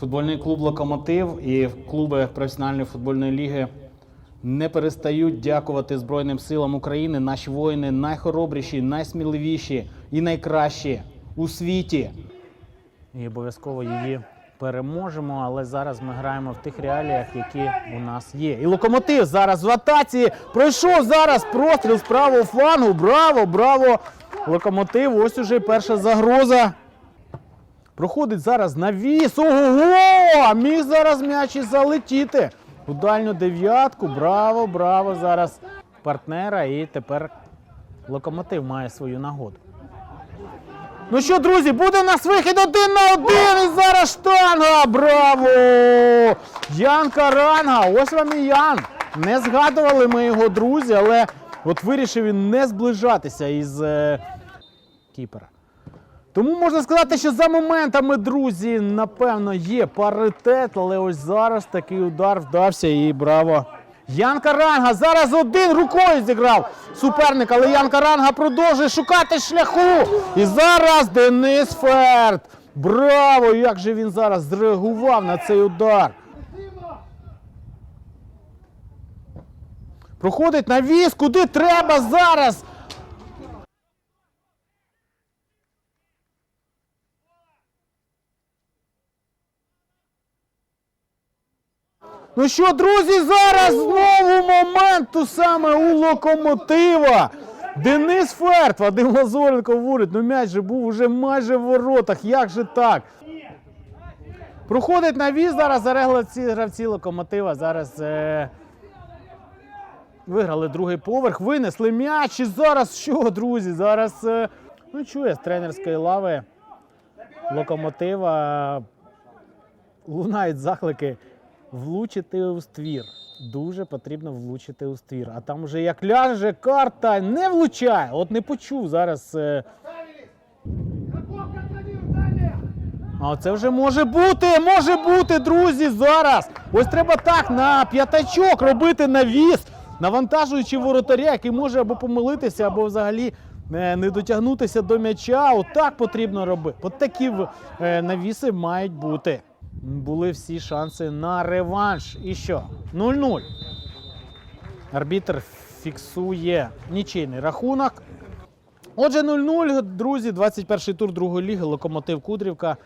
Футбольний клуб Локомотив і клуби професіональної футбольної ліги не перестають дякувати Збройним силам України. Наші воїни найхоробріші, найсміливіші і найкращі у світі. І обов'язково її переможемо. Але зараз ми граємо в тих реаліях, які у нас є. І локомотив зараз в атаці. Пройшов зараз простріл з правого флангу. Браво, браво! Локомотив. Ось уже перша загроза. Проходить зараз навіс. Ого! Міг зараз м'яч і залетіти. У дальню дев'ятку. Браво, браво! Зараз партнера. І тепер локомотив має свою нагоду. Ну що, друзі, буде у нас вихід один на один. І зараз штанга. Браво! Ян Каранга. Ось вам і Ян. Не згадували ми його, друзі, але от вирішив він не зближатися із е, кіпера. Тому можна сказати, що за моментами, друзі, напевно, є паритет, але ось зараз такий удар вдався і браво. Ян Каранга зараз один рукою зіграв суперник, але Ян Каранга продовжує шукати шляху. І зараз Денис Ферт. Браво! Як же він зараз зреагував на цей удар. Проходить навіс, куди треба зараз. Ну що, друзі, зараз знову моменту саме у локомотива. Денис Ферт, Вадим Лазоренко говорить, ну м'яч же був уже майже в воротах. Як же так? Проходить навіз зараз зарегли ці гравці локомотива. Зараз е... виграли другий поверх, винесли м'яч. І зараз що, друзі? Зараз е... ну чує з тренерської лави локомотива лунають заклики влучити у ствір. Дуже потрібно влучити у ствір. А там вже як ляже карта, не влучає. От не почув зараз. е, А це вже може бути, може бути, друзі, зараз. Ось треба так на п'ятачок робити навіс, навантажуючи воротаря, який може або помилитися, або взагалі е, не дотягнутися до м'яча. Отак потрібно робити. От такі е, навіси мають бути. Були всі шанси на реванш. І що? 0-0. Арбітр фіксує нічийний рахунок. Отже, 0-0, друзі, 21-й тур другої ліги, Локомотив Кудрівка.